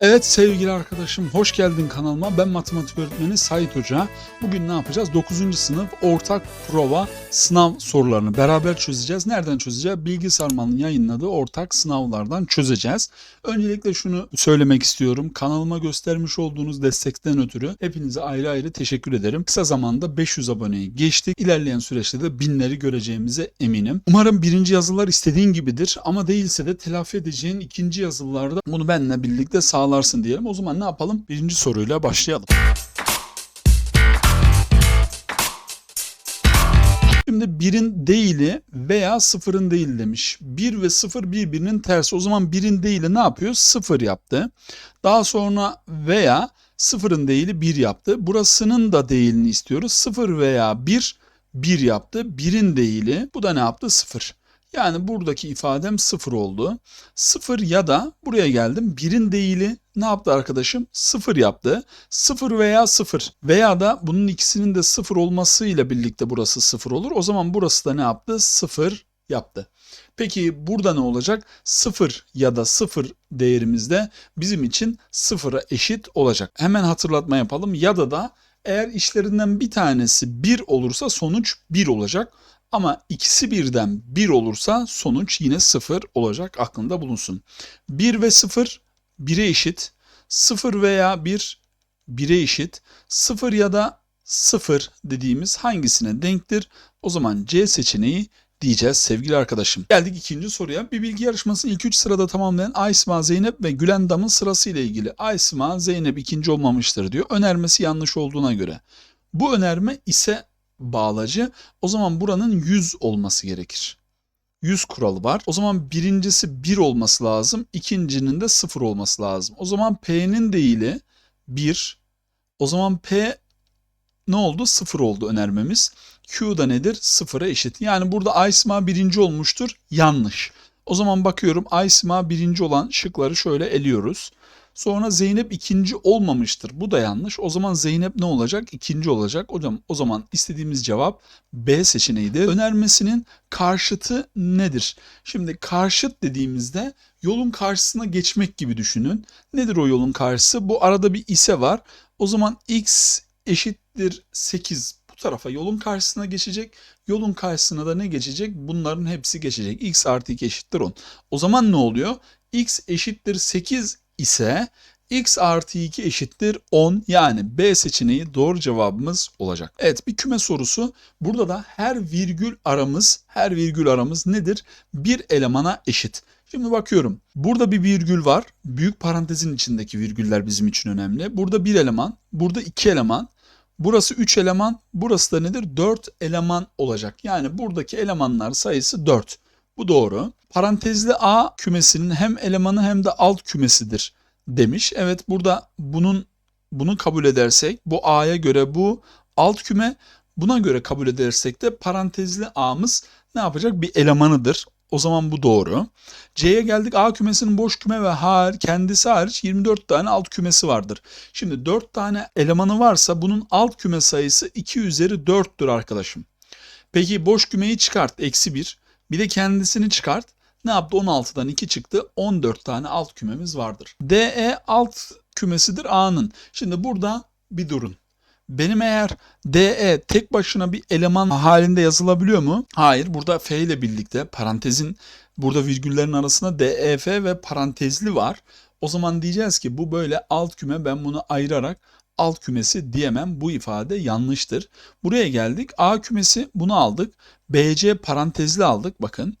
Evet sevgili arkadaşım hoş geldin kanalıma. Ben matematik öğretmeni Sait Hoca. Bugün ne yapacağız? 9. sınıf ortak prova sınav sorularını beraber çözeceğiz. Nereden çözeceğiz? Bilgi Sarmal'ın yayınladığı ortak sınavlardan çözeceğiz. Öncelikle şunu söylemek istiyorum. Kanalıma göstermiş olduğunuz destekten ötürü hepinize ayrı ayrı teşekkür ederim. Kısa zamanda 500 aboneyi geçtik. İlerleyen süreçte de binleri göreceğimize eminim. Umarım birinci yazılar istediğin gibidir ama değilse de telafi edeceğin ikinci yazılarda bunu benimle birlikte sağlarsın diyelim. O zaman ne yapalım? Birinci soruyla başlayalım. Şimdi birin değili veya sıfırın değil demiş. 1 ve 0 birbirinin tersi. O zaman birin değili ne yapıyor? 0 yaptı. Daha sonra veya sıfırın değili 1 yaptı. Burasının da değilini istiyoruz. 0 veya 1 1 yaptı. Birin değili bu da ne yaptı? 0. Yani buradaki ifadem 0 oldu. 0 ya da buraya geldim. Birin değili ne yaptı arkadaşım? 0 yaptı. 0 veya 0 veya da bunun ikisinin de 0 olmasıyla birlikte burası 0 olur. O zaman burası da ne yaptı? 0 yaptı. Peki burada ne olacak? 0 ya da 0 değerimizde bizim için 0'a eşit olacak. Hemen hatırlatma yapalım. Ya da da eğer işlerinden bir tanesi 1 olursa sonuç 1 olacak. Ama ikisi birden 1 olursa sonuç yine 0 olacak aklında bulunsun. 1 ve 0 1'e eşit. 0 veya 1 1'e eşit. 0 ya da 0 dediğimiz hangisine denktir? O zaman C seçeneği diyeceğiz sevgili arkadaşım. Geldik ikinci soruya. Bir bilgi yarışmasını ilk 3 sırada tamamlayan Aysma, Zeynep ve Gülendam'ın sırasıyla ilgili. Aysma, Zeynep ikinci olmamıştır diyor. Önermesi yanlış olduğuna göre. Bu önerme ise bağlacı. O zaman buranın 100 olması gerekir. 100 kuralı var. O zaman birincisi 1 olması lazım. ikincinin de 0 olması lazım. O zaman P'nin değili 1. O zaman P ne oldu? 0 oldu önermemiz. Q da nedir? 0'a eşit. Yani burada Aysma birinci olmuştur. Yanlış. O zaman bakıyorum Aysma birinci olan şıkları şöyle eliyoruz. Sonra Zeynep ikinci olmamıştır. Bu da yanlış. O zaman Zeynep ne olacak? İkinci olacak. Hocam o zaman istediğimiz cevap B seçeneğidir. Önermesinin karşıtı nedir? Şimdi karşıt dediğimizde yolun karşısına geçmek gibi düşünün. Nedir o yolun karşısı? Bu arada bir ise var. O zaman x eşittir 8 bu tarafa yolun karşısına geçecek. Yolun karşısına da ne geçecek? Bunların hepsi geçecek. x artı 2 eşittir 10. O zaman ne oluyor? x eşittir 8 ise x artı 2 eşittir 10 yani B seçeneği doğru cevabımız olacak. Evet bir küme sorusu. Burada da her virgül aramız, her virgül aramız nedir? Bir elemana eşit. Şimdi bakıyorum. Burada bir virgül var. Büyük parantezin içindeki virgüller bizim için önemli. Burada bir eleman, burada iki eleman. Burası 3 eleman, burası da nedir? 4 eleman olacak. Yani buradaki elemanlar sayısı 4. Bu doğru. Parantezli A kümesinin hem elemanı hem de alt kümesidir demiş. Evet burada bunun bunu kabul edersek bu A'ya göre bu alt küme buna göre kabul edersek de parantezli A'mız ne yapacak? Bir elemanıdır. O zaman bu doğru. C'ye geldik. A kümesinin boş küme ve har kendisi hariç 24 tane alt kümesi vardır. Şimdi 4 tane elemanı varsa bunun alt küme sayısı 2 üzeri 4'tür arkadaşım. Peki boş kümeyi çıkart. Eksi 1. Bir de kendisini çıkart. Ne yaptı? 16'dan 2 çıktı. 14 tane alt kümemiz vardır. DE alt kümesidir A'nın. Şimdi burada bir durun. Benim eğer DE tek başına bir eleman halinde yazılabiliyor mu? Hayır. Burada F ile birlikte parantezin burada virgüllerin arasında DEF ve parantezli var. O zaman diyeceğiz ki bu böyle alt küme ben bunu ayırarak alt kümesi diyemem. Bu ifade yanlıştır. Buraya geldik. A kümesi bunu aldık. BC parantezli aldık. Bakın.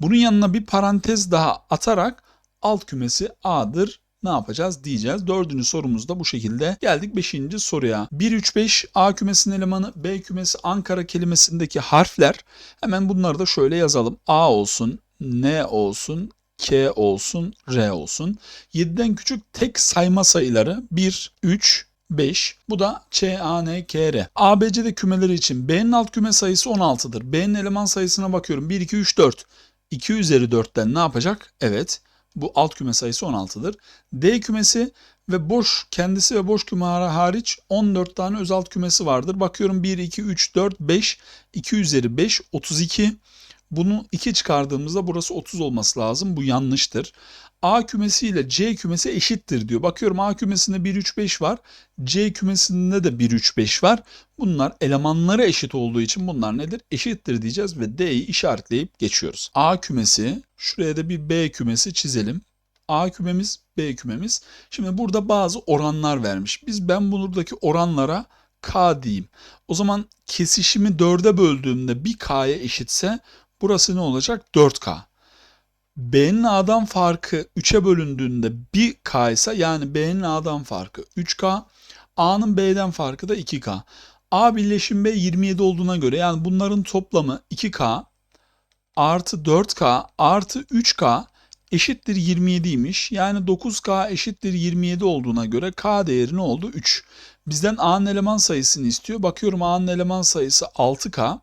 Bunun yanına bir parantez daha atarak alt kümesi A'dır ne yapacağız diyeceğiz. Dördüncü sorumuz da bu şekilde. Geldik beşinci soruya. 1, 3, 5 A kümesinin elemanı B kümesi Ankara kelimesindeki harfler. Hemen bunları da şöyle yazalım. A olsun, N olsun, K olsun, R olsun. 7'den küçük tek sayma sayıları 1, 3, 5. Bu da Ç, A, N, K, R. A, B, C kümeleri için B'nin alt küme sayısı 16'dır. B'nin eleman sayısına bakıyorum. 1, 2, 3, 4. 2 üzeri 4'ten ne yapacak? Evet. Bu alt küme sayısı 16'dır. D kümesi ve boş kendisi ve boş küme hariç 14 tane özel alt kümesi vardır. Bakıyorum 1, 2, 3, 4, 5. 2 üzeri 5, 32. Bunu 2 çıkardığımızda burası 30 olması lazım. Bu yanlıştır. A kümesi ile C kümesi eşittir diyor. Bakıyorum A kümesinde 1, 3, 5 var. C kümesinde de 1, 3, 5 var. Bunlar elemanları eşit olduğu için bunlar nedir? Eşittir diyeceğiz ve D'yi işaretleyip geçiyoruz. A kümesi, şuraya da bir B kümesi çizelim. A kümemiz, B kümemiz. Şimdi burada bazı oranlar vermiş. Biz ben buradaki oranlara K diyeyim. O zaman kesişimi 4'e böldüğümde bir K'ya eşitse burası ne olacak? 4K. B'nin A'dan farkı 3'e bölündüğünde 1K ise yani B'nin A'dan farkı 3K, A'nın B'den farkı da 2K. A birleşim B 27 olduğuna göre yani bunların toplamı 2K artı 4K artı 3K eşittir 27'ymiş. Yani 9K eşittir 27 olduğuna göre K değeri ne oldu? 3. Bizden A'nın eleman sayısını istiyor. Bakıyorum A'nın eleman sayısı 6K.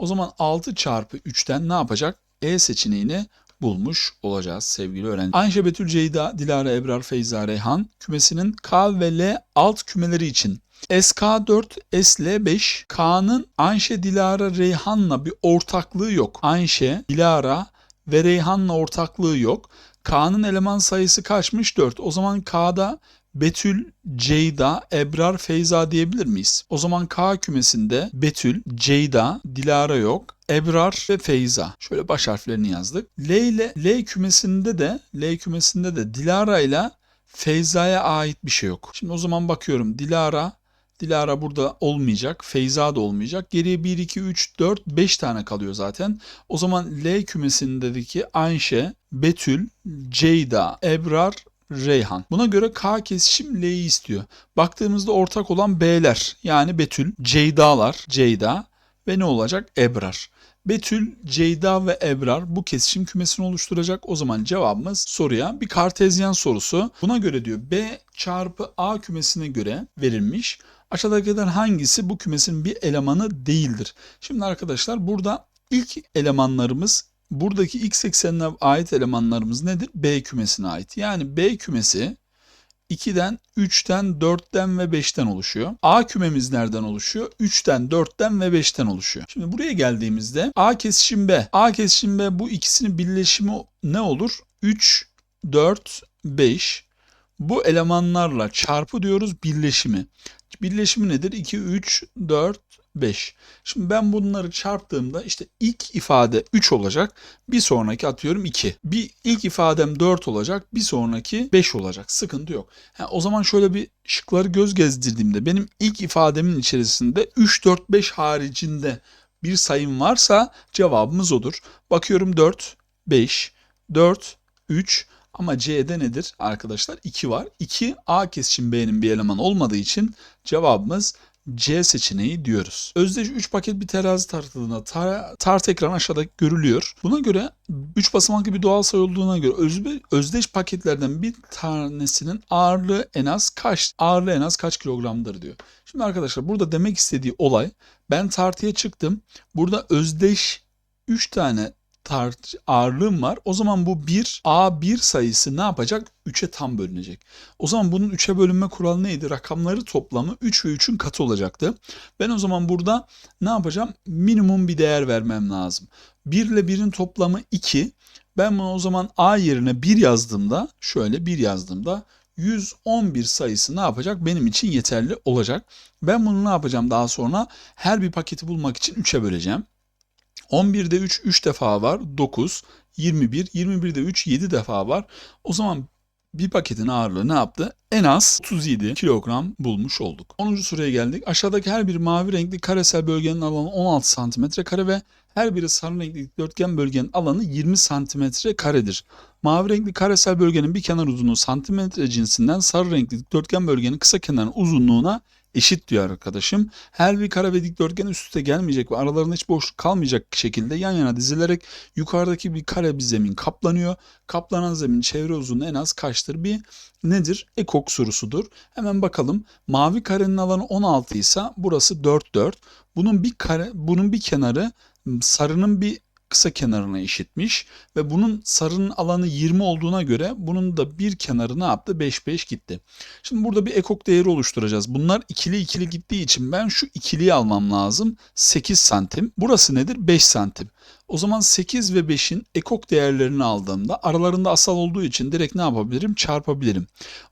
O zaman 6 çarpı 3'ten ne yapacak? E seçeneğini bulmuş olacağız sevgili öğrenci. Ayşe Betül Ceyda, Dilara Ebrar Feyza Reyhan kümesinin K ve L alt kümeleri için SK4, SL5, K'nın Ayşe, Dilara, Reyhan'la bir ortaklığı yok. Ayşe, Dilara ve Reyhan'la ortaklığı yok. K'nın eleman sayısı kaçmış? 4. O zaman K'da Betül, Ceyda, Ebrar, Feyza diyebilir miyiz? O zaman K kümesinde Betül, Ceyda, Dilara yok. Ebrar ve Feyza. Şöyle baş harflerini yazdık. L ile L kümesinde de L kümesinde de Dilara ile Feyza'ya ait bir şey yok. Şimdi o zaman bakıyorum Dilara Dilara burada olmayacak. Feyza da olmayacak. Geriye 1, 2, 3, 4, 5 tane kalıyor zaten. O zaman L kümesindeki Ayşe, Betül, Ceyda, Ebrar, Reyhan. Buna göre K kesişim L'yi istiyor. Baktığımızda ortak olan B'ler yani Betül, Ceyda'lar, Ceyda ve ne olacak? Ebrar. Betül, Ceyda ve Ebrar bu kesişim kümesini oluşturacak. O zaman cevabımız soruya bir kartezyen sorusu. Buna göre diyor B çarpı A kümesine göre verilmiş. Aşağıdakilerden hangisi bu kümesin bir elemanı değildir? Şimdi arkadaşlar burada ilk elemanlarımız buradaki x eksenine ait elemanlarımız nedir? B kümesine ait. Yani B kümesi 2'den, 3'ten, 4'ten ve 5'ten oluşuyor. A kümemiz nereden oluşuyor? 3'ten, 4'ten ve 5'ten oluşuyor. Şimdi buraya geldiğimizde A kesişim B. A kesişim B bu ikisinin birleşimi ne olur? 3, 4, 5. Bu elemanlarla çarpı diyoruz birleşimi. Birleşimi nedir? 2, 3, 4, 5. Şimdi ben bunları çarptığımda işte ilk ifade 3 olacak. Bir sonraki atıyorum 2. Bir ilk ifadem 4 olacak. Bir sonraki 5 olacak. Sıkıntı yok. Ha, o zaman şöyle bir şıkları göz gezdirdiğimde benim ilk ifademin içerisinde 3, 4, 5 haricinde bir sayım varsa cevabımız odur. Bakıyorum 4, 5, 4, 3 ama C'de nedir arkadaşlar? 2 var. 2 A kesişim B'nin bir eleman olmadığı için cevabımız C seçeneği diyoruz. Özdeş 3 paket bir terazi tartıldığında tar tart ekran aşağıda görülüyor. Buna göre 3 basamaklı bir doğal sayı olduğuna göre özbe, özdeş paketlerden bir tanesinin ağırlığı en az kaç ağırlığı en az kaç kilogramdır diyor. Şimdi arkadaşlar burada demek istediği olay ben tartıya çıktım. Burada özdeş 3 tane tart ağırlığım var. O zaman bu 1 A1 sayısı ne yapacak? 3'e tam bölünecek. O zaman bunun 3'e bölünme kuralı neydi? Rakamları toplamı 3 ve 3'ün katı olacaktı. Ben o zaman burada ne yapacağım? Minimum bir değer vermem lazım. 1 ile 1'in toplamı 2. Ben bunu o zaman A yerine 1 yazdığımda şöyle 1 yazdığımda 111 sayısı ne yapacak? Benim için yeterli olacak. Ben bunu ne yapacağım daha sonra? Her bir paketi bulmak için 3'e böleceğim. 11'de 3 3 defa var. 9, 21, 21'de 3 7 defa var. O zaman bir paketin ağırlığı ne yaptı? En az 37 kilogram bulmuş olduk. 10. soruya geldik. Aşağıdaki her bir mavi renkli karesel bölgenin alanı 16 santimetre kare ve her biri sarı renkli dörtgen bölgenin alanı 20 santimetre karedir. Mavi renkli karesel bölgenin bir kenar uzunluğu santimetre cinsinden sarı renkli dörtgen bölgenin kısa kenarın uzunluğuna eşit diyor arkadaşım. Her bir kare ve dikdörtgen üst üste gelmeyecek ve aralarında hiç boşluk kalmayacak şekilde yan yana dizilerek yukarıdaki bir kare bir zemin kaplanıyor. Kaplanan zemin çevre uzunluğu en az kaçtır? Bir nedir? Ekok sorusudur. Hemen bakalım. Mavi karenin alanı 16 ise burası 4 4. Bunun bir kare bunun bir kenarı sarının bir kısa kenarına eşitmiş ve bunun sarının alanı 20 olduğuna göre bunun da bir kenarı ne yaptı? 5 5 gitti. Şimdi burada bir ekok değeri oluşturacağız. Bunlar ikili ikili gittiği için ben şu ikiliyi almam lazım. 8 santim. Burası nedir? 5 santim. O zaman 8 ve 5'in ekok değerlerini aldığımda aralarında asal olduğu için direkt ne yapabilirim? Çarpabilirim.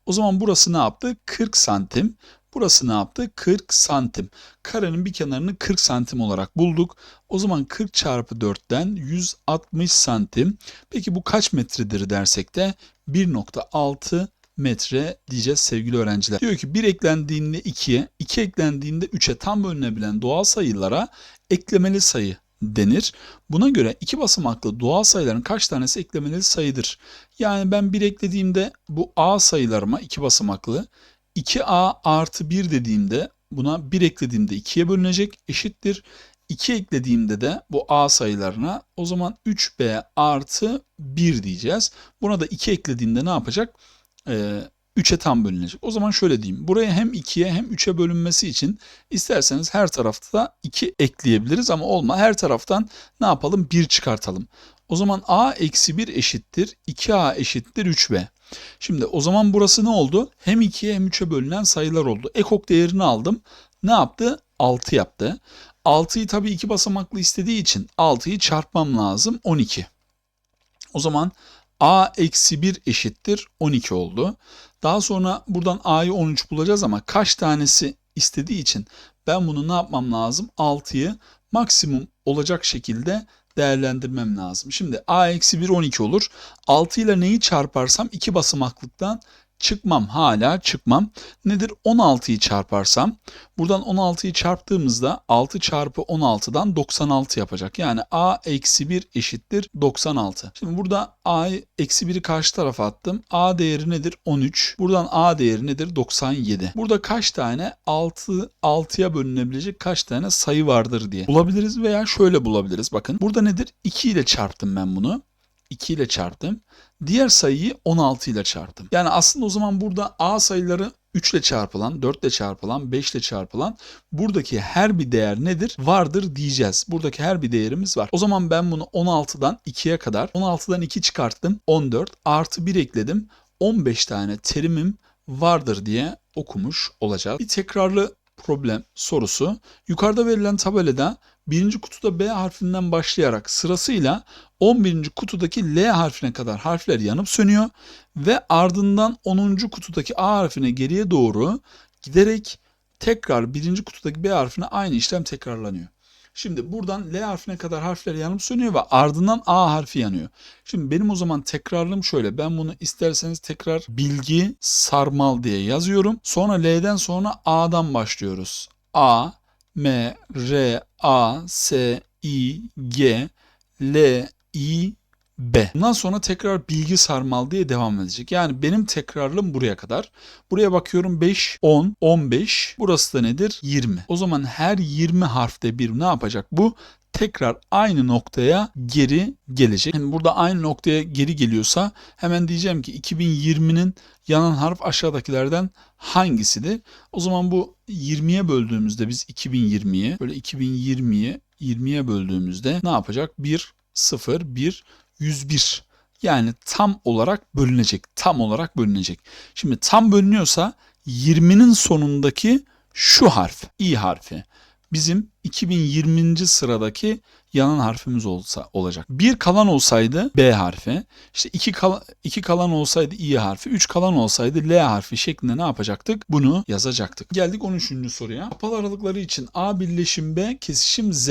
O zaman burası ne yaptı? 40 santim. Burası ne yaptı? 40 santim. Karenin bir kenarını 40 santim olarak bulduk. O zaman 40 çarpı 4'ten 160 santim. Peki bu kaç metredir dersek de 1.6 metre diyeceğiz sevgili öğrenciler. Diyor ki 1 eklendiğinde 2'ye, 2 eklendiğinde 3'e tam bölünebilen doğal sayılara eklemeli sayı denir. Buna göre iki basamaklı doğal sayıların kaç tanesi eklemeli sayıdır? Yani ben 1 eklediğimde bu a sayılarıma iki basamaklı 2a artı 1 dediğimde buna 1 eklediğimde 2'ye bölünecek eşittir. 2 eklediğimde de bu a sayılarına o zaman 3b artı 1 diyeceğiz. Buna da 2 eklediğimde ne yapacak? Ee, 3'e tam bölünecek. O zaman şöyle diyeyim. Buraya hem 2'ye hem 3'e bölünmesi için isterseniz her tarafta da 2 ekleyebiliriz ama olma. Her taraftan ne yapalım? 1 çıkartalım. O zaman a eksi 1 eşittir 2a eşittir 3b. Şimdi o zaman burası ne oldu? Hem 2'ye hem 3'e bölünen sayılar oldu. Ekok değerini aldım. Ne yaptı? 6 yaptı. 6'yı tabii iki basamaklı istediği için 6'yı çarpmam lazım 12. O zaman a eksi 1 eşittir 12 oldu. Daha sonra buradan a'yı 13 bulacağız ama kaç tanesi istediği için ben bunu ne yapmam lazım? 6'yı maksimum olacak şekilde değerlendirmem lazım. Şimdi a eksi 1 12 olur. 6 ile neyi çarparsam 2 basamaklıktan çıkmam. Hala çıkmam. Nedir? 16'yı çarparsam buradan 16'yı çarptığımızda 6 çarpı 16'dan 96 yapacak. Yani a eksi 1 eşittir 96. Şimdi burada a eksi 1'i karşı tarafa attım. a değeri nedir? 13. Buradan a değeri nedir? 97. Burada kaç tane 6 6'ya bölünebilecek kaç tane sayı vardır diye bulabiliriz veya şöyle bulabiliriz. Bakın burada nedir? 2 ile çarptım ben bunu. 2 ile çarptım. Diğer sayıyı 16 ile çarptım. Yani aslında o zaman burada A sayıları 3 ile çarpılan, 4 ile çarpılan, 5 ile çarpılan buradaki her bir değer nedir? Vardır diyeceğiz. Buradaki her bir değerimiz var. O zaman ben bunu 16'dan 2'ye kadar 16'dan 2 çıkarttım. 14 artı 1 ekledim. 15 tane terimim vardır diye okumuş olacağız. Bir tekrarlı problem sorusu. Yukarıda verilen tabelada birinci kutuda B harfinden başlayarak sırasıyla 11. kutudaki L harfine kadar harfler yanıp sönüyor ve ardından 10. kutudaki A harfine geriye doğru giderek tekrar birinci kutudaki B harfine aynı işlem tekrarlanıyor. Şimdi buradan L harfine kadar harfler yanıp sönüyor ve ardından A harfi yanıyor. Şimdi benim o zaman tekrarlım şöyle. Ben bunu isterseniz tekrar bilgi sarmal diye yazıyorum. Sonra L'den sonra A'dan başlıyoruz. A, M, R, A, S, I, G, L, I, B. Bundan sonra tekrar bilgi sarmal diye devam edecek. Yani benim tekrarım buraya kadar. Buraya bakıyorum 5, 10, 15. Burası da nedir? 20. O zaman her 20 harfte bir ne yapacak bu? Tekrar aynı noktaya geri gelecek. Yani burada aynı noktaya geri geliyorsa hemen diyeceğim ki 2020'nin yanan harf aşağıdakilerden hangisidir? O zaman bu 20'ye böldüğümüzde biz 2020'yi böyle 2020'yi 20'ye böldüğümüzde ne yapacak? 1, 0, 1, 101. Yani tam olarak bölünecek. Tam olarak bölünecek. Şimdi tam bölünüyorsa 20'nin sonundaki şu harf, i harfi bizim 2020. sıradaki yanan harfimiz olsa olacak. Bir kalan olsaydı B harfi, işte iki, kal iki kalan olsaydı I harfi, üç kalan olsaydı L harfi şeklinde ne yapacaktık? Bunu yazacaktık. Geldik 13. soruya. Kapalı aralıkları için A birleşim B kesişim Z.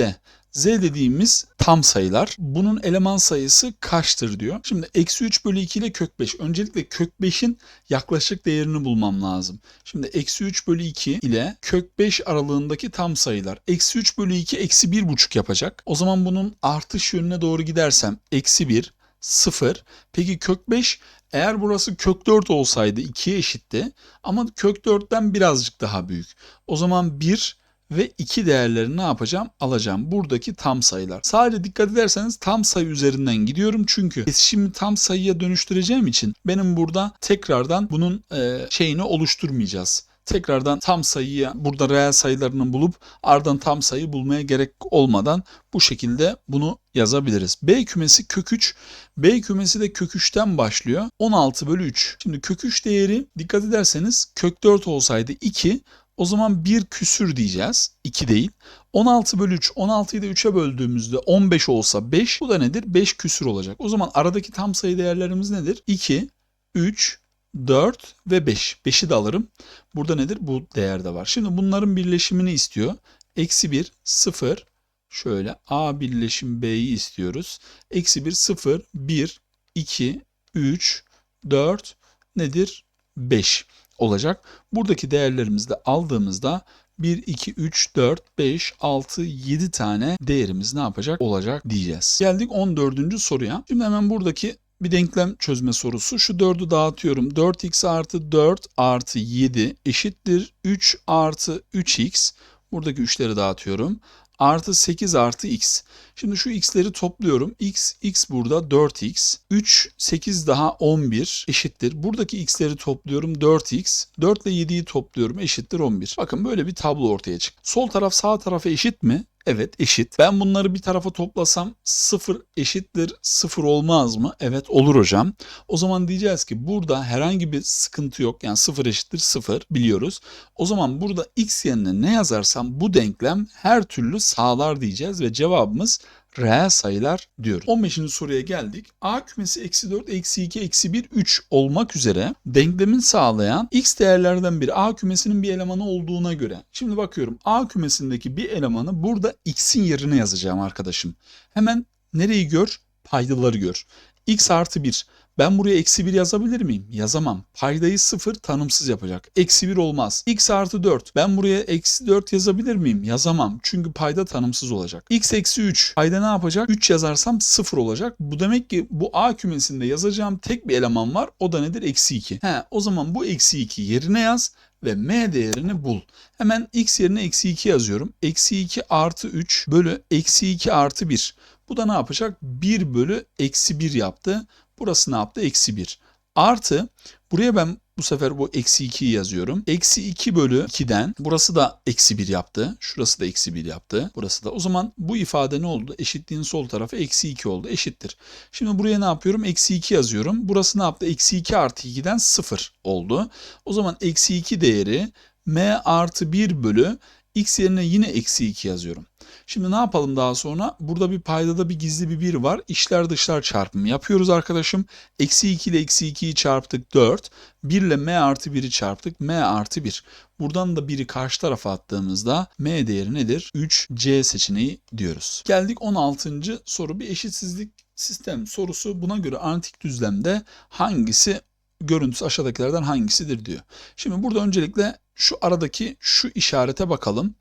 Z dediğimiz tam sayılar. Bunun eleman sayısı kaçtır diyor. Şimdi eksi 3 bölü 2 ile kök 5. Öncelikle kök 5'in yaklaşık değerini bulmam lazım. Şimdi eksi 3 bölü 2 ile kök 5 aralığındaki tam sayılar. Eksi 3 bölü 2 eksi 1,5 yapacak. O zaman bunun artış yönüne doğru gidersem eksi 1, 0. Peki kök 5 eğer burası kök 4 olsaydı 2'ye eşitti ama kök 4'ten birazcık daha büyük. O zaman 1 ve 2 değerlerini ne yapacağım? Alacağım. Buradaki tam sayılar. Sadece dikkat ederseniz tam sayı üzerinden gidiyorum. Çünkü kesişimi tam sayıya dönüştüreceğim için benim burada tekrardan bunun e, şeyini oluşturmayacağız tekrardan tam sayıyı burada reel sayılarını bulup ardından tam sayı bulmaya gerek olmadan bu şekilde bunu yazabiliriz. B kümesi kök 3. B kümesi de kök 3'ten başlıyor. 16 bölü 3. Şimdi kök 3 değeri dikkat ederseniz kök 4 olsaydı 2 o zaman bir küsür diyeceğiz. 2 değil. 16 bölü 3. 16'yı da 3'e böldüğümüzde 15 olsa 5. Bu da nedir? 5 küsür olacak. O zaman aradaki tam sayı değerlerimiz nedir? 2, 3, 4 ve 5. 5'i de alırım. Burada nedir? Bu değer de var. Şimdi bunların birleşimini istiyor. Eksi 1, 0. Şöyle A birleşim B'yi istiyoruz. Eksi 1, 0, 1, 2, 3, 4 nedir? 5 olacak. Buradaki değerlerimizi de aldığımızda 1, 2, 3, 4, 5, 6, 7 tane değerimiz ne yapacak? Olacak diyeceğiz. Geldik 14. soruya. Şimdi hemen buradaki bir denklem çözme sorusu. Şu 4'ü dağıtıyorum. 4x artı 4 artı 7 eşittir 3 artı 3x. Buradaki 3'leri dağıtıyorum. Artı 8 artı x. Şimdi şu x'leri topluyorum. x, x burada 4x. 3, 8 daha 11 eşittir. Buradaki x'leri topluyorum 4x. 4 ile 7'yi topluyorum eşittir 11. Bakın böyle bir tablo ortaya çıktı. Sol taraf sağ tarafa eşit mi? Evet eşit. Ben bunları bir tarafa toplasam 0 eşittir 0 olmaz mı? Evet olur hocam. O zaman diyeceğiz ki burada herhangi bir sıkıntı yok. Yani 0 eşittir 0 biliyoruz. O zaman burada x yerine ne yazarsam bu denklem her türlü sağlar diyeceğiz ve cevabımız reel sayılar diyoruz. 15. soruya geldik. A kümesi eksi 4, eksi 2, eksi 1, 3 olmak üzere denklemin sağlayan x değerlerden biri A kümesinin bir elemanı olduğuna göre. Şimdi bakıyorum A kümesindeki bir elemanı burada x'in yerine yazacağım arkadaşım. Hemen nereyi gör? Paydaları gör. x artı 1. Ben buraya eksi 1 yazabilir miyim? Yazamam. Paydayı 0 tanımsız yapacak. Eksi 1 olmaz. x artı 4. Ben buraya eksi 4 yazabilir miyim? Yazamam. Çünkü payda tanımsız olacak. x eksi 3. Payda ne yapacak? 3 yazarsam 0 olacak. Bu demek ki bu A kümesinde yazacağım tek bir eleman var. O da nedir? Eksi 2. He, o zaman bu eksi 2 yerine yaz ve m değerini bul. Hemen x yerine eksi 2 yazıyorum. Eksi 2 artı 3 bölü eksi 2 artı 1. Bu da ne yapacak? 1 bölü eksi 1 yaptı. Burası ne yaptı? Eksi 1. Artı buraya ben bu sefer bu eksi 2'yi yazıyorum. Eksi 2 bölü 2'den burası da eksi 1 yaptı. Şurası da eksi 1 yaptı. Burası da. O zaman bu ifade ne oldu? Eşitliğin sol tarafı eksi 2 oldu. Eşittir. Şimdi buraya ne yapıyorum? Eksi 2 yazıyorum. Burası ne yaptı? Eksi 2 artı 2'den 0 oldu. O zaman eksi 2 değeri m artı 1 bölü x yerine yine eksi 2 yazıyorum. Şimdi ne yapalım daha sonra? Burada bir paydada bir gizli bir 1 var. İşler dışlar çarpımı yapıyoruz arkadaşım. Eksi 2 ile eksi 2'yi çarptık 4. 1 ile m artı 1'i çarptık m artı 1. Buradan da 1'i karşı tarafa attığımızda m değeri nedir? 3c seçeneği diyoruz. Geldik 16. soru bir eşitsizlik sistem sorusu. Buna göre antik düzlemde hangisi görüntüsü aşağıdakilerden hangisidir diyor. Şimdi burada öncelikle şu aradaki şu işarete bakalım.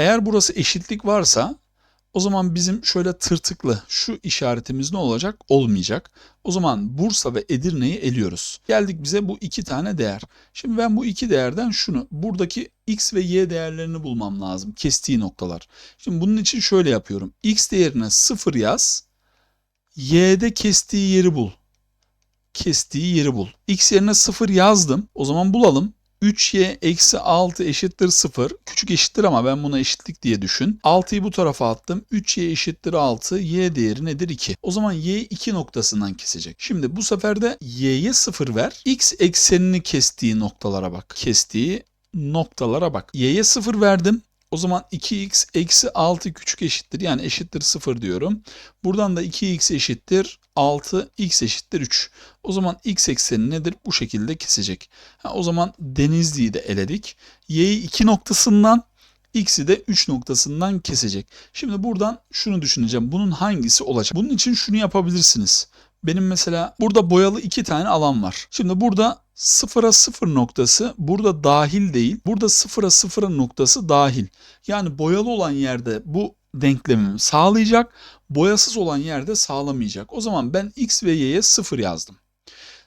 Eğer burası eşitlik varsa o zaman bizim şöyle tırtıklı şu işaretimiz ne olacak? Olmayacak. O zaman Bursa ve Edirne'yi eliyoruz. Geldik bize bu iki tane değer. Şimdi ben bu iki değerden şunu buradaki x ve y değerlerini bulmam lazım. Kestiği noktalar. Şimdi bunun için şöyle yapıyorum. x değerine 0 yaz. y'de kestiği yeri bul. Kestiği yeri bul. x yerine 0 yazdım. O zaman bulalım. 3y eksi 6 eşittir 0. Küçük eşittir ama ben buna eşitlik diye düşün. 6'yı bu tarafa attım. 3y eşittir 6. Y değeri nedir? 2. O zaman y 2 noktasından kesecek. Şimdi bu sefer de y'ye 0 ver. x eksenini kestiği noktalara bak. Kestiği noktalara bak. y'ye 0 verdim. O zaman 2x eksi 6 küçük eşittir. Yani eşittir 0 diyorum. Buradan da 2x eşittir 6, x eşittir 3. O zaman x ekseni nedir? Bu şekilde kesecek. Ha, o zaman Denizli'yi de eledik. Y'yi 2 noktasından x'i de 3 noktasından kesecek. Şimdi buradan şunu düşüneceğim. Bunun hangisi olacak? Bunun için şunu yapabilirsiniz. Benim mesela burada boyalı iki tane alan var. Şimdi burada sıfıra sıfır noktası burada dahil değil. Burada sıfıra sıfıra noktası dahil. Yani boyalı olan yerde bu denklemimi sağlayacak. Boyasız olan yerde sağlamayacak. O zaman ben x ve y'ye 0 yazdım.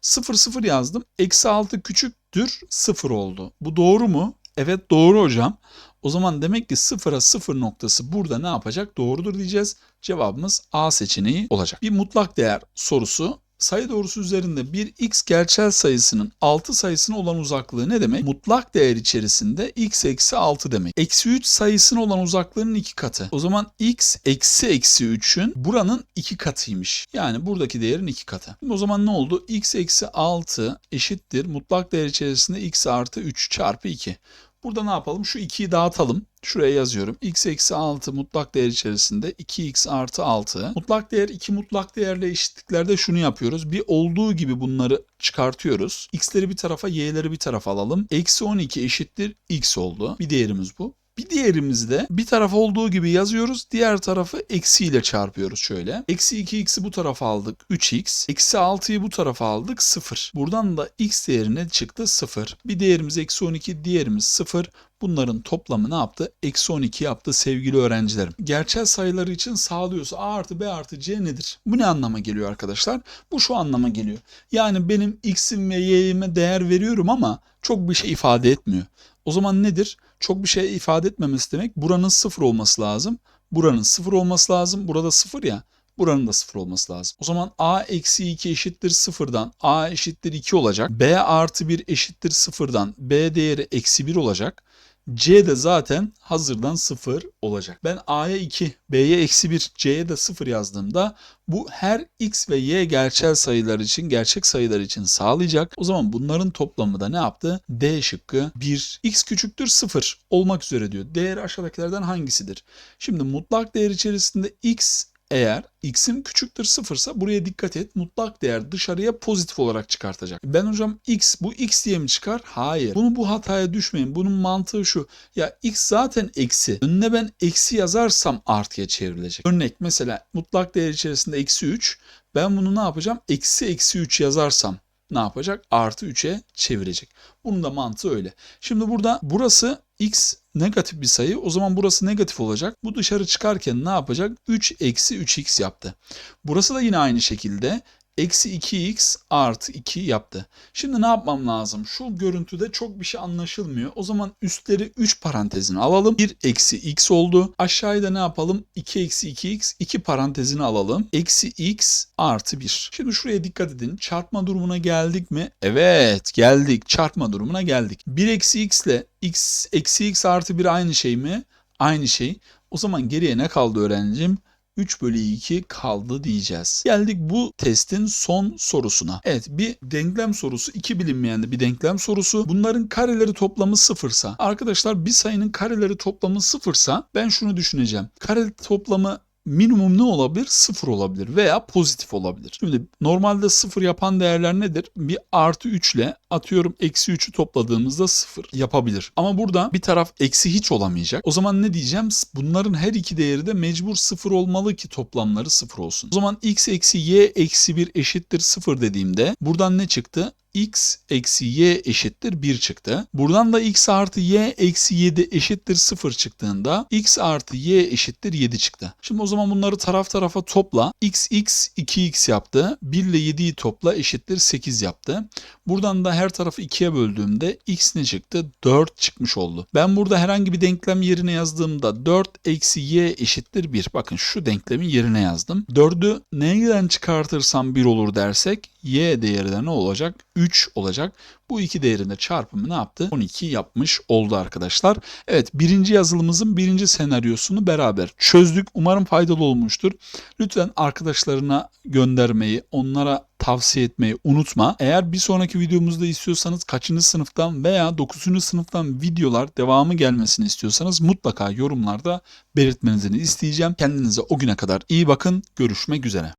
0 0 yazdım. Eksi 6 küçüktür 0 oldu. Bu doğru mu? Evet doğru hocam. O zaman demek ki 0'a 0 noktası burada ne yapacak? Doğrudur diyeceğiz. Cevabımız A seçeneği olacak. Bir mutlak değer sorusu sayı doğrusu üzerinde bir x gerçel sayısının 6 sayısına olan uzaklığı ne demek? Mutlak değer içerisinde x eksi 6 demek. Eksi 3 sayısına olan uzaklığının iki katı. O zaman x eksi eksi 3'ün buranın iki katıymış. Yani buradaki değerin iki katı. Şimdi o zaman ne oldu? x eksi 6 eşittir. Mutlak değer içerisinde x artı 3 çarpı 2. Burada ne yapalım? Şu 2'yi dağıtalım. Şuraya yazıyorum. x eksi 6 mutlak değer içerisinde 2x artı 6. Mutlak değer 2 mutlak değerle eşitliklerde şunu yapıyoruz. Bir olduğu gibi bunları çıkartıyoruz. x'leri bir tarafa y'leri bir tarafa alalım. Eksi 12 eşittir x oldu. Bir değerimiz bu. Bir diğerimizi de bir taraf olduğu gibi yazıyoruz. Diğer tarafı eksiyle çarpıyoruz şöyle. Eksi 2x'i bu tarafa aldık 3x. Eksi 6'yı bu tarafa aldık 0. Buradan da x değerine çıktı 0. Bir değerimiz eksi 12 diğerimiz 0. Bunların toplamı ne yaptı? Eksi 12 yaptı sevgili öğrencilerim. Gerçel sayıları için sağlıyorsa a artı b artı c nedir? Bu ne anlama geliyor arkadaşlar? Bu şu anlama geliyor. Yani benim x'im ve y'ime değer veriyorum ama çok bir şey ifade etmiyor. O zaman nedir? Çok bir şey ifade etmemesi demek buranın sıfır olması lazım. Buranın sıfır olması lazım. Burada sıfır ya. Buranın da sıfır olması lazım. O zaman a eksi 2 eşittir sıfırdan a eşittir 2 olacak. b artı 1 eşittir sıfırdan b değeri eksi 1 olacak. C de zaten hazırdan 0 olacak. Ben A'ya 2, B'ye eksi 1, C'ye de 0 yazdığımda bu her X ve Y gerçel sayılar için, gerçek sayılar için sağlayacak. O zaman bunların toplamı da ne yaptı? D şıkkı 1. X küçüktür 0 olmak üzere diyor. Değer aşağıdakilerden hangisidir? Şimdi mutlak değer içerisinde X eğer x'im küçüktür sıfırsa buraya dikkat et. Mutlak değer dışarıya pozitif olarak çıkartacak. Ben hocam x bu x diye mi çıkar? Hayır. Bunu bu hataya düşmeyin. Bunun mantığı şu. Ya x zaten eksi. Önüne ben eksi yazarsam artıya çevrilecek. Örnek mesela mutlak değer içerisinde eksi 3. Ben bunu ne yapacağım? Eksi eksi 3 yazarsam ne yapacak? Artı 3'e çevirecek. Bunun da mantığı öyle. Şimdi burada burası x negatif bir sayı. O zaman burası negatif olacak. Bu dışarı çıkarken ne yapacak? 3 eksi 3x yaptı. Burası da yine aynı şekilde eksi 2x artı 2 yaptı. Şimdi ne yapmam lazım? Şu görüntüde çok bir şey anlaşılmıyor. O zaman üstleri 3 parantezini alalım. 1 eksi x oldu. Aşağıda ne yapalım? 2 eksi 2x 2 parantezini alalım. Eksi x artı 1. Şimdi şuraya dikkat edin. Çarpma durumuna geldik mi? Evet geldik. Çarpma durumuna geldik. 1 eksi x ile x eksi x artı 1 aynı şey mi? Aynı şey. O zaman geriye ne kaldı öğrencim? 3 bölü 2 kaldı diyeceğiz. Geldik bu testin son sorusuna. Evet bir denklem sorusu. iki bilinmeyen de bir denklem sorusu. Bunların kareleri toplamı sıfırsa. Arkadaşlar bir sayının kareleri toplamı sıfırsa ben şunu düşüneceğim. Kare toplamı minimum ne olabilir? Sıfır olabilir veya pozitif olabilir. Şimdi normalde sıfır yapan değerler nedir? Bir artı 3 ile atıyorum eksi 3'ü topladığımızda sıfır yapabilir. Ama burada bir taraf eksi hiç olamayacak. O zaman ne diyeceğim? Bunların her iki değeri de mecbur sıfır olmalı ki toplamları sıfır olsun. O zaman x eksi y eksi 1 eşittir sıfır dediğimde buradan ne çıktı? X eksi y eşittir 1 çıktı. Buradan da x artı y eksi 7 eşittir 0 çıktığında x artı y eşittir 7 çıktı. Şimdi o zaman bunları taraf tarafa topla. x x 2x yaptı. 1 ile 7'yi topla eşittir 8 yaptı. Buradan da her tarafı 2'ye böldüğümde x ne çıktı? 4 çıkmış oldu. Ben burada herhangi bir denklem yerine yazdığımda 4 eksi y eşittir 1. Bakın şu denklemin yerine yazdım. 4'ü neyden çıkartırsam 1 olur dersek y değeri de ne olacak? 3 olacak. Bu iki değerinde çarpımı ne yaptı? 12 yapmış oldu arkadaşlar. Evet birinci yazılımımızın birinci senaryosunu beraber çözdük. Umarım faydalı olmuştur. Lütfen arkadaşlarına göndermeyi, onlara tavsiye etmeyi unutma. Eğer bir sonraki videomuzda istiyorsanız kaçıncı sınıftan veya 9. sınıftan videolar devamı gelmesini istiyorsanız mutlaka yorumlarda belirtmenizi isteyeceğim. Kendinize o güne kadar iyi bakın. Görüşmek üzere.